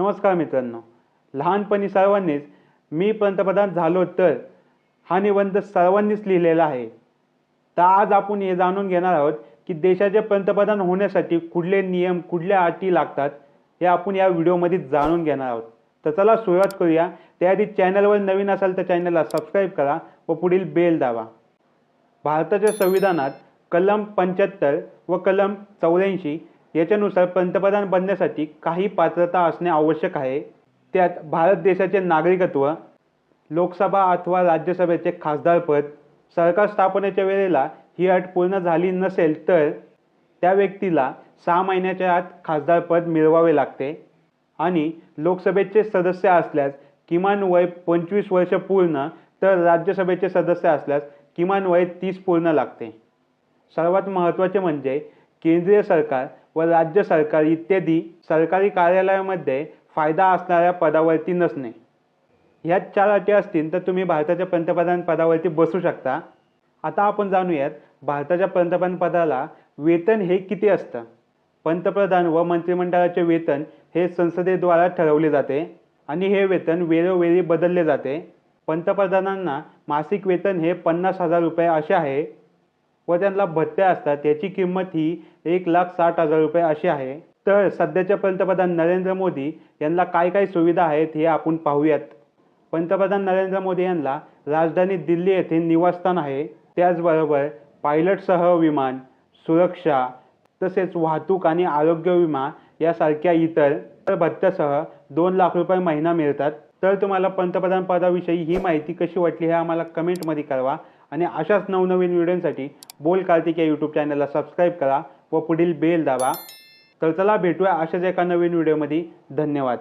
नमस्कार मित्रांनो. लहानपणी सर्वांनीच मी पंतप्रधान झालो तर हा निबंध सर्वांनीच लिहिलेला आहे. तर आज आपण हे जाणून घेणार आहोत की देशाचे पंतप्रधान होण्यासाठी कुठले नियम कुठल्या अटी लागतात हे आपण या व्हिडिओमध्ये जाणून घेणार आहोत. तर चला सुरुवात करूया. त्याआधी चॅनलवर नवीन असाल तर चॅनलला सबस्क्राईब करा व पुढील बेल दाबा. भारताच्या संविधानात कलम पंच्याहत्तर व कलम चौऱ्याऐंशी याच्यानुसार पंतप्रधान बनण्यासाठी काही पात्रता असणे आवश्यक आहे. त्यात भारत देशाचे नागरिकत्व लोकसभा अथवा राज्यसभेचे खासदारपद सरकार स्थापनेच्या वेळेला ही अट पूर्ण झाली नसेल तर त्या व्यक्तीला सहा महिन्याच्या आत खासदारपद मिळवावे लागते आणि लोकसभेचे सदस्य असल्यास किमान वय पंचवीस वर्ष पूर्ण तर राज्यसभेचे सदस्य असल्यास किमान वय तीस पूर्ण लागते. सर्वात महत्त्वाचे म्हणजे केंद्रीय सरकार व राज्य सरकार इत्यादी सरकारी कार्यालयामध्ये फायदा असणाऱ्या पदावरती नसणे. ह्यात चार अटी असतील तर तुम्ही भारताच्या पंतप्रधान पदावरती बसू शकता. आता आपण जाणूयात भारताच्या पंतप्रधान पदाला वेतन हे किती असतं? पंतप्रधान व मंत्रिमंडळाचे वेतन हे संसदेद्वारा ठरवले जाते आणि हे वेतन वेळोवेळी बदलले जाते. पंतप्रधानांना मासिक वेतन हे पन्नास हजार रुपये असे आहे. व त्यांना भत्त्या असतात याची किंमत ही एक लाख साठ हजार रुपये अशी आहे. तर सध्याच्या पंतप्रधान नरेंद्र मोदी यांना काय काय सुविधा आहेत हे आपण पाहूयात. पंतप्रधान नरेंद्र मोदी यांना राजधानी दिल्ली येथे निवासस्थान आहे. त्याचबरोबर पायलटसह विमान सुरक्षा तसेच वाहतूक आणि आरोग्य विमा यासारख्या इतर भत्त्यासह दोन लाख रुपये महिना मिळतात. तर तुम्हाला पंतप्रधान पदाविषयी ही माहिती कशी वाटली हे आम्हाला कमेंटमध्ये कळवा. आणि अशाच नवनवीन व्हिडिओसाठी बोल कार्तिक या यूट्यूब चॅनलला सबस्क्राईब करा व पुढील बेल दाबा. तर चला भेटूया अशाच एका नवीन व्हिडिओमध्ये. धन्यवाद.